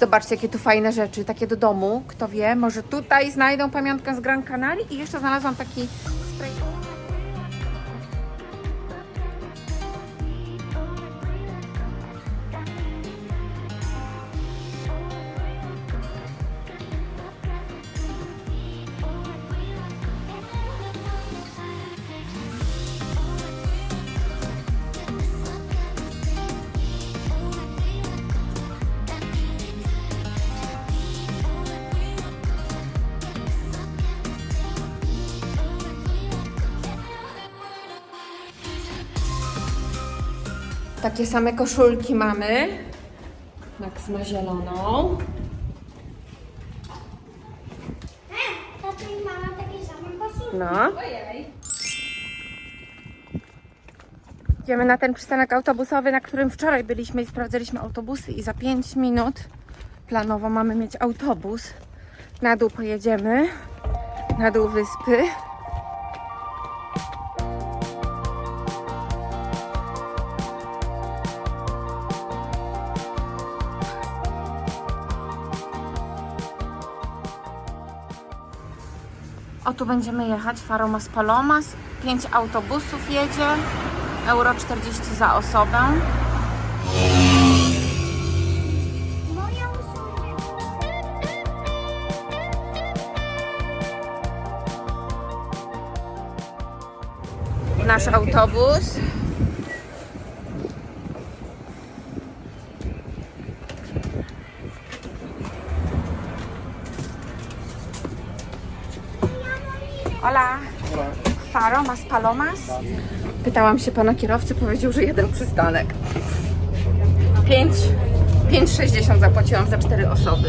Zobaczcie, jakie tu fajne rzeczy, takie do domu. Kto wie, może tutaj znajdą pamiątkę z Gran Canaria i jeszcze znalazłam taki spray. Takie same koszulki mamy. Max ma zieloną. Tato i mama takie same koszulki. No. Idziemy na ten przystanek autobusowy, na którym wczoraj byliśmy i sprawdzaliśmy autobusy i za 5 minut planowo mamy mieć autobus. Na dół pojedziemy, na dół wyspy. O, tu będziemy jechać, Faromas Palomas. 5 autobusów jedzie, euro 40 za osobę. Nasz autobus. Faromas Palomas. Pytałam się pana kierowcy, powiedział, że jeden przystanek. 5 5,60 zapłaciłam za 4 osoby.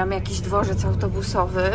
Tu mijamy jakiś dworzec autobusowy.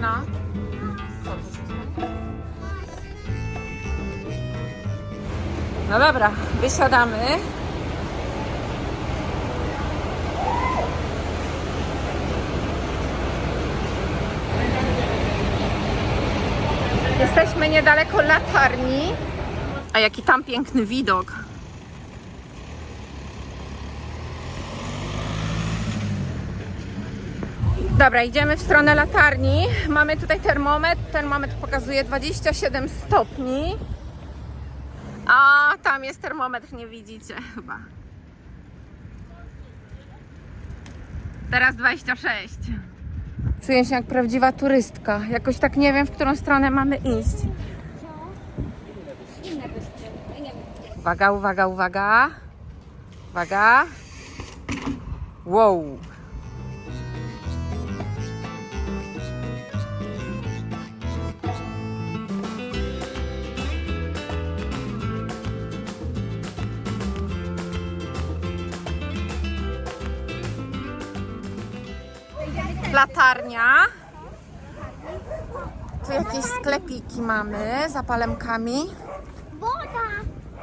No. No dobra, wysiadamy. Jesteśmy niedaleko latarni. A jaki tam piękny widok. Dobra, idziemy w stronę latarni. Mamy tutaj termometr. Termometr pokazuje 27 stopni. A tam jest termometr, nie widzicie chyba. Teraz 26. Czuję się jak prawdziwa turystka. Jakoś tak nie wiem, w którą stronę mamy iść. Uwaga, uwaga, uwaga. Uwaga. Wow. Latarnia. Tu jakieś sklepiki mamy za palemkami. Woda.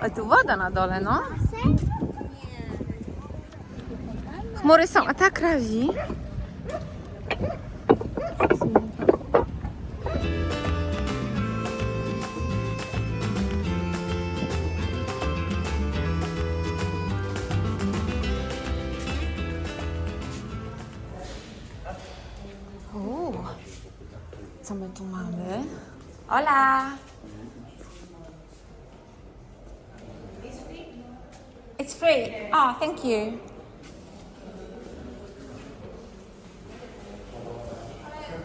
A tu woda na dole, no. Chmury są, a tak razi. Co my tu mamy? Hola! It's free. Oh, thank you.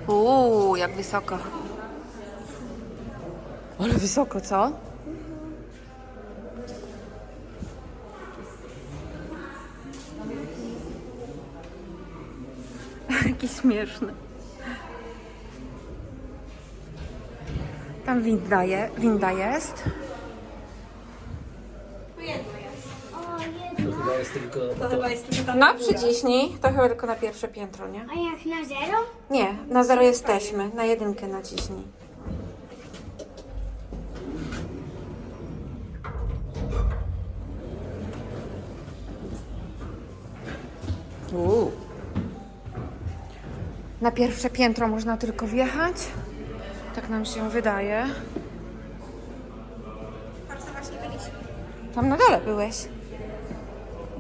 Uuu, jak wysoko. Ale wysoko, co? Jaki śmieszny. Tam winda, je, winda jest. jest tylko... To chyba jest tylko No, przyciśnij. To chyba tylko na pierwsze piętro, nie? A jak na zero? Nie, na zero jesteśmy. Na jedynkę naciśnij. Uuu. Na pierwsze piętro można tylko wjechać. Tak nam się wydaje. Tam na dole byłeś.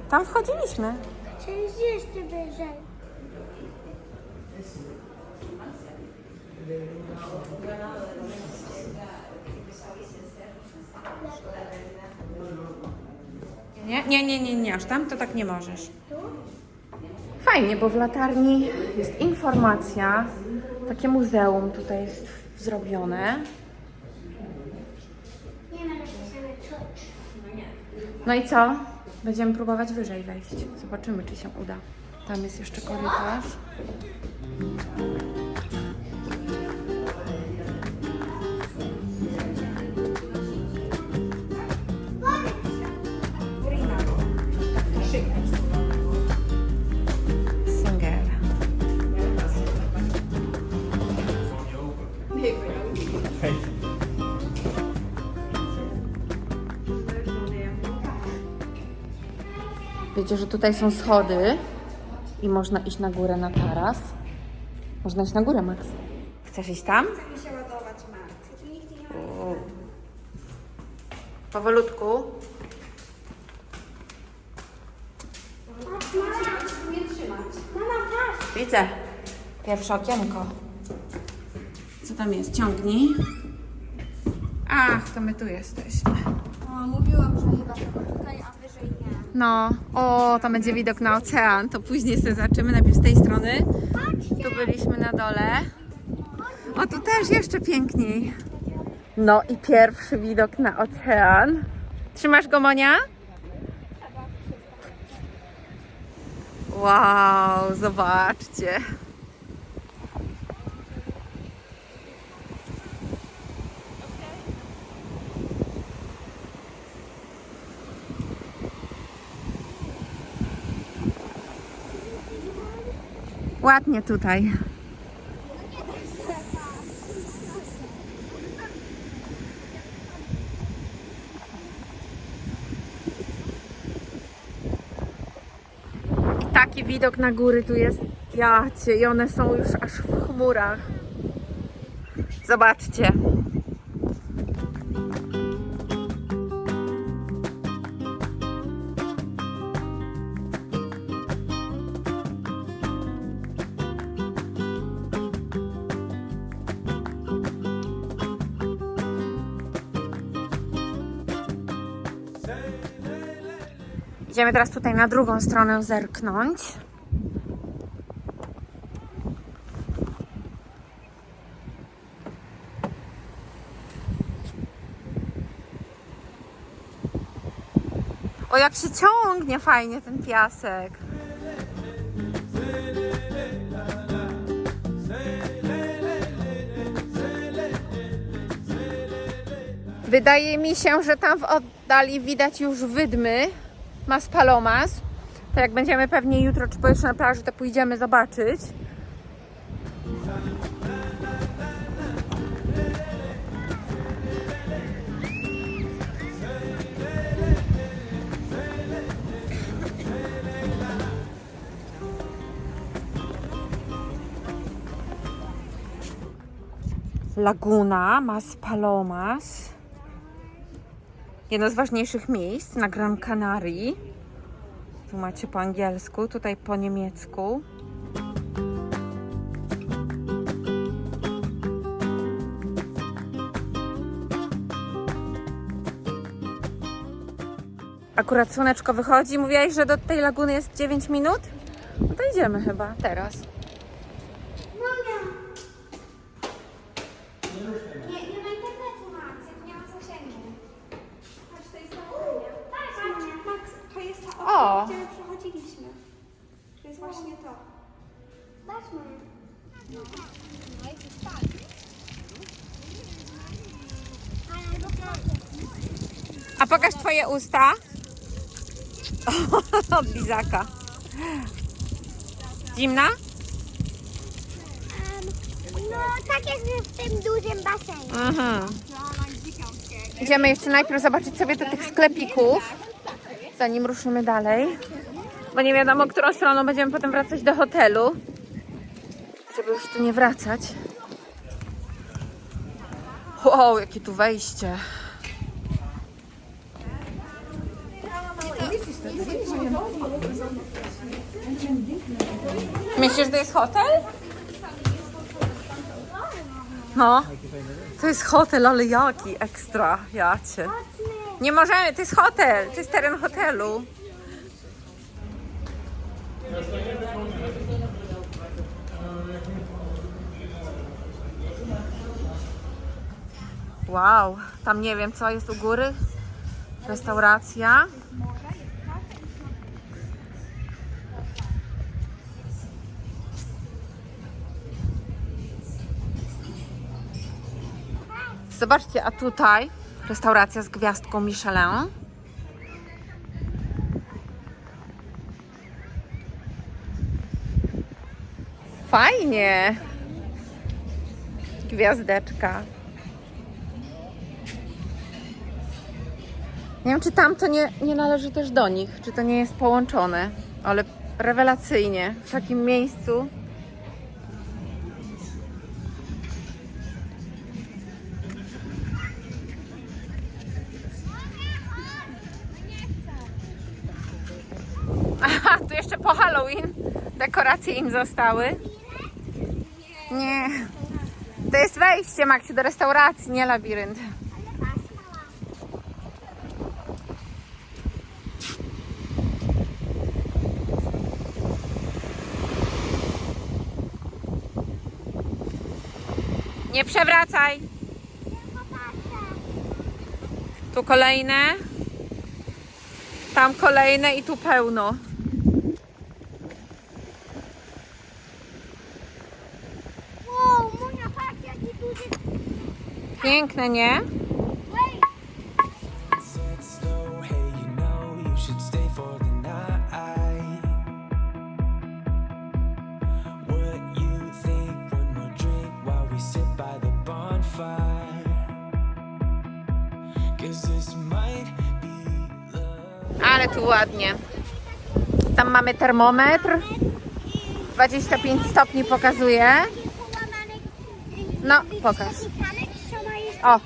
Tam wchodziliśmy. Część jeszcze wyżej. Nie, nie, nie, nie, nie, aż tam to tak nie możesz. Fajnie, bo w latarni jest informacja, takie muzeum tutaj jest zrobione. Nie ma napisane czuć. No i co? Będziemy próbować wyżej wejść. Zobaczymy, czy się uda. Tam jest jeszcze korytarz. Wiecie, że tutaj są schody i można iść na górę na taras. Można iść na górę, Max. Chcesz iść tam? Chce mi się ładować, Max. Tu nigdy nie ma. Powolutku. Widzę. Pierwsze okienko. Co tam jest? Ciągnij. Ach, to my tu jesteśmy. O, mówiłam, że chyba tylko tutaj, a. No, o, tam będzie widok na ocean. To później sobie zaczniemy. Najpierw z tej strony. Tu byliśmy na dole. O, tu też jeszcze piękniej. No i pierwszy widok na ocean. Trzymasz go, Monia? Wow, zobaczcie. Ładnie tutaj. Taki widok na góry tu jest. Jacie, i one są już aż w chmurach. Zobaczcie. Idziemy teraz tutaj na drugą stronę zerknąć. O, jak się ciągnie fajnie ten piasek. Wydaje mi się, że tam w oddali widać już wydmy Mas Palomas. To jak będziemy pewnie jutro czy pojutrze na plaży, to pójdziemy zobaczyć. Laguna Mas Palomas. Jedno z ważniejszych miejsc na Gran Canarii. Tu macie po angielsku, tutaj po niemiecku. Akurat słoneczko wychodzi. Mówiłaś, że do tej laguny jest 9 minut? No to idziemy chyba teraz. Mama. Nie, nie ma internetu, Max. Jak nie ma zasięgu. Patrz, to jest ta kuchnia. Patrz, Max, to jest ta O. okno, gdzie przechodziliśmy. To jest właśnie to. Patrz, mama. A pokaż twoje usta. Od lizaka. Zimna? No, tak jak w tym dużym basenie. Mhm. Idziemy jeszcze najpierw zobaczyć sobie do tych sklepików, zanim ruszymy dalej. Bo nie wiadomo, którą stroną będziemy potem wracać do hotelu. Żeby już tu nie wracać. Wow, jakie tu wejście. Myślisz, że to jest hotel? No. To jest hotel, ale jaki ekstra, ja cię. Nie możemy, to jest hotel, to jest teren hotelu. Wow, tam nie wiem co jest u góry. Restauracja. Zobaczcie, a tutaj restauracja z gwiazdką Michelin. Fajnie. Gwiazdeczka. Nie wiem, czy tam to nie, nie należy też do nich, czy to nie jest połączone, ale rewelacyjnie w takim miejscu. Halloween dekoracje im zostały. Nie. To jest wejście, Maksiu, do restauracji, nie labirynt. Nie przewracaj. Tu kolejne. Tam kolejne i tu pełno. Be love. Ale tu ładnie. Tam mamy termometr. 25 stopni pokazuje. No, pokaż. Kamek, co ma jest O,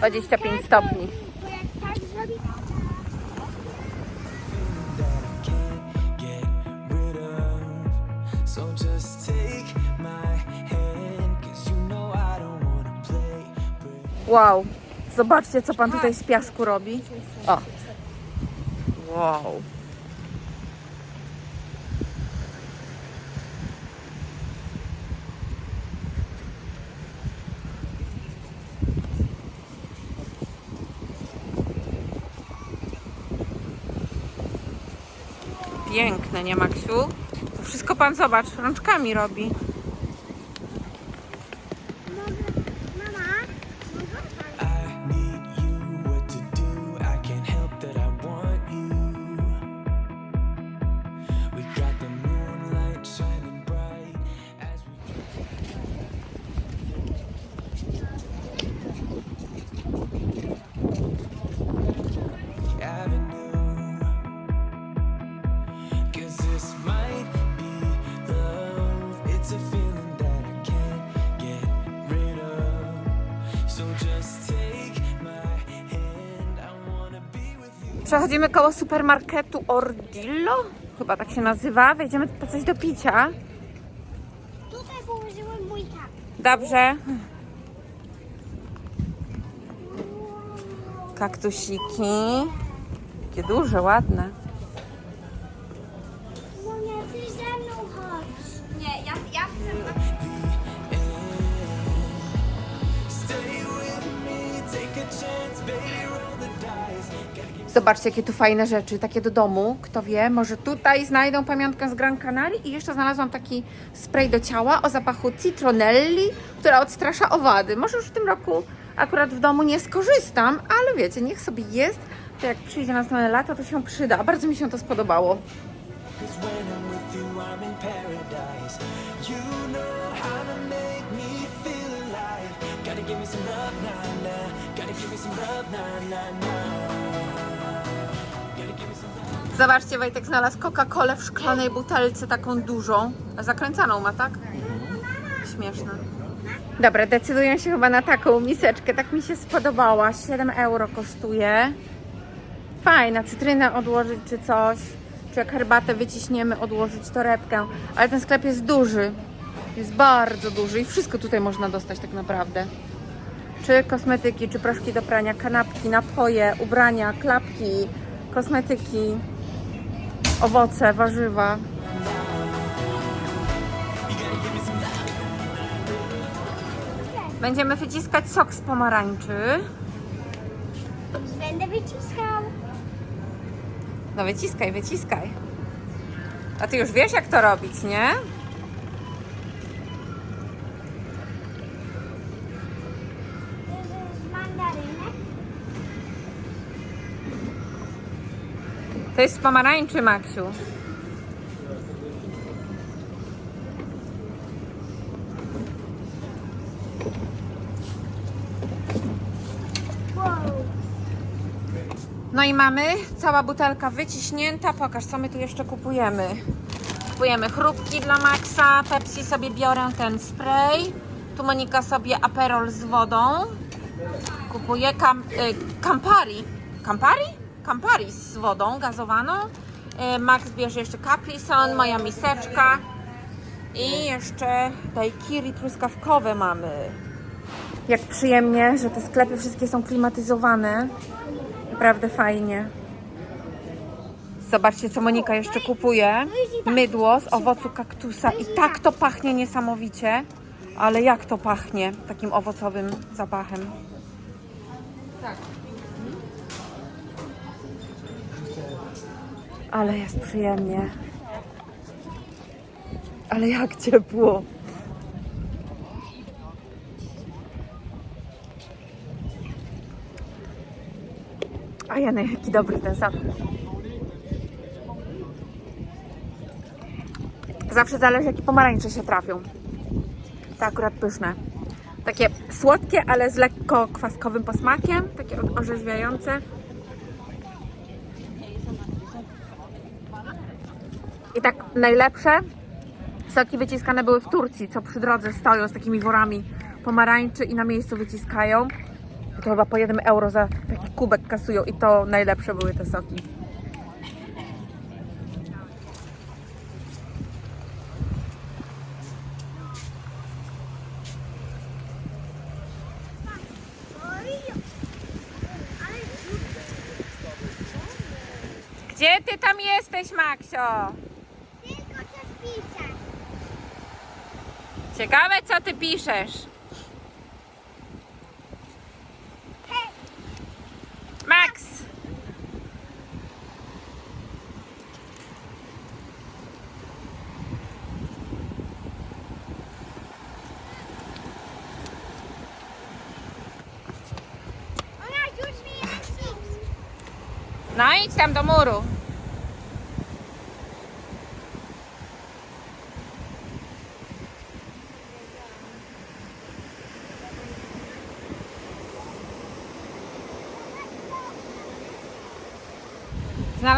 taka... 25 stopni. Wow. Zobaczcie, co pan tutaj z piasku robi. O. Wow. Piękne, nie Maksiu? To wszystko pan zobacz, rączkami robi. Przechodzimy koło supermarketu Ordillo, chyba tak się nazywa. Wejdziemy po coś do picia. tutaj położyłem mój tak. Dobrze. Kaktusiki. Jakie duże, ładne. Zobaczcie, jakie tu fajne rzeczy, takie do domu. Kto wie, może tutaj znajdą pamiątkę z Gran Canaria. I jeszcze znalazłam taki spray do ciała o zapachu citronelli, która odstrasza owady. Może już w tym roku akurat w domu nie skorzystam, ale wiecie, niech sobie jest. To jak przyjdzie następne lato, to się przyda. Bardzo mi się to spodobało. Give me some love. Gotta give me some love. Zobaczcie, Wojtek znalazł Coca-Colę w szklanej butelce, taką dużą. Zakręcaną ma, tak? Śmieszne. Dobra, decyduję się chyba na taką miseczkę. Tak mi się spodobała. 7 euro kosztuje. Fajna, cytrynę odłożyć czy coś. Czy jak herbatę wyciśniemy, odłożyć torebkę. Ale ten sklep jest duży. Jest bardzo duży i wszystko tutaj można dostać tak naprawdę. Czy kosmetyki, czy proszki do prania, kanapki, napoje, ubrania, klapki, kosmetyki, owoce, warzywa. Będziemy wyciskać sok z pomarańczy. Będę wyciskał. No wyciskaj, wyciskaj. A ty już wiesz jak to robić, nie? To jest z pomarańczy, Maksiu. No i mamy cała butelka wyciśnięta. Pokaż, co my tu jeszcze kupujemy. Kupujemy chrupki dla Maxa. Pepsi sobie biorę ten spray. Tu Monika sobie Aperol z wodą. Kupuję kam, y, Campari. Campari? Campari z wodą gazowaną. Y, Max bierze jeszcze Capri Sun, moja miseczka. I jeszcze daiquiri truskawkowe mamy. Jak przyjemnie, że te sklepy wszystkie są klimatyzowane. Naprawdę fajnie. Zobaczcie, co Monika jeszcze kupuje. Mydło z owocu kaktusa. I tak to pachnie niesamowicie. Ale jak to pachnie takim owocowym zapachem? Ale jest przyjemnie. Ale jak ciepło. A ja jaki dobry ten zapach. Zawsze zależy, jakie pomarańcze się trafią. To akurat pyszne. Takie słodkie, ale z lekko kwaskowym posmakiem. Takie orzeźwiające. I tak najlepsze soki wyciskane były w Turcji, co przy drodze stoją z takimi worami pomarańczy i na miejscu wyciskają. To chyba po 1 euro za taki kubek kasują i to najlepsze były te soki. Gdzie ty tam jesteś, Maksio? Tylko coś piszę. Ciekawe, co ty piszesz. Max! No idź tam do muru.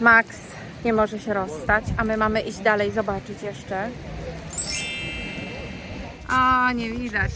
Max nie może się rozstać, a my mamy iść dalej, zobaczyć jeszcze. O, nie widać.